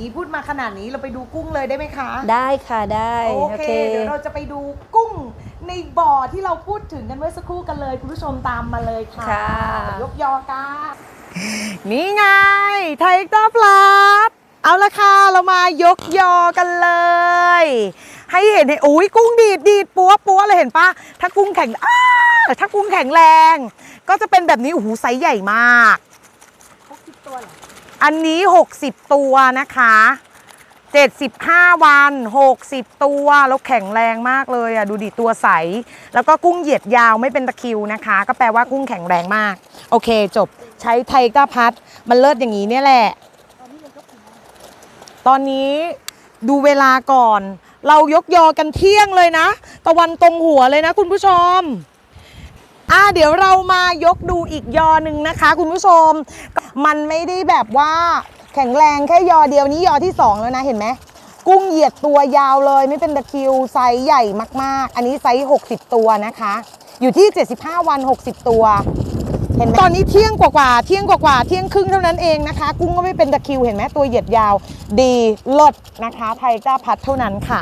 นี่พูดมาขนาดนี้เราไปดูกุ้งเลยได้ไหมคะ ได้ค่ะได้โอเค เดี๋ยวเราจะไปดูกุ้งในบ่อที่เราพูดถึงกันเมื่อสักครู่กันเลยคุณผู้ชมตามมาเลยค่ะค่ะยกยอกันนี่ไงไทเกอร์พลัสเอาละค่ะเรามายกยอกันเลย ให้เห็นเห็นอุ้ยกุ้งดีดดีดปัวปัวเลยเห็นปะถ้ากุ้งแข็งอ้าถ้ากุ้งแข็งแรง ก็จะเป็นแบบนี้โอ้โหไซส์ใหญ่มาก ตัวเหรออันนี้ 60 ตัวนะคะ 75 วัน 60 ตัว แล้วแข็งแรงมากเลยอะ ดูดิตัวใส แล้วก็กุ้งเหยียดยาวไม่เป็นตะคริวนะคะ ก็แปลว่ากุ้งแข็งแรงมาก โอเคจบ ใช้ไทก้าพัด มันเลิศอย่างนี้เนี่ยแหละ ตอนนี้ดูเวลาก่อน เรายกยอกันเที่ยงเลยนะ ตะวันตรงหัวเลยนะคุณผู้ชม อะเดี๋ยวเรามายกดูอีกยอหนึ่งนะคะ คุณผู้ชม มันไม่ได้แบบว่าแข็งแรงแค่ยอเดียวนี้ยอที่สองแล้วนะเห็นไหมกุ้งเหยียดตัวยาวเลยไม่เป็นตะคิวไซส์ใหญ่มากๆ อันนี้ไซส์ 60 ตัวนะคะ อยู่ที่ 75 วัน 60 ตัว เห็นไหมตอนนี้เที่ยงกว่าๆเที่ยงกว่าๆเที่ยงครึ่งเท่านั้นเองนะคะ กุ้งก็ไม่เป็นตะคิวเห็นไหมตัวเหยียดยาว ดีลิศนะคะไทยก้าพัดเท่านั้นค่ะ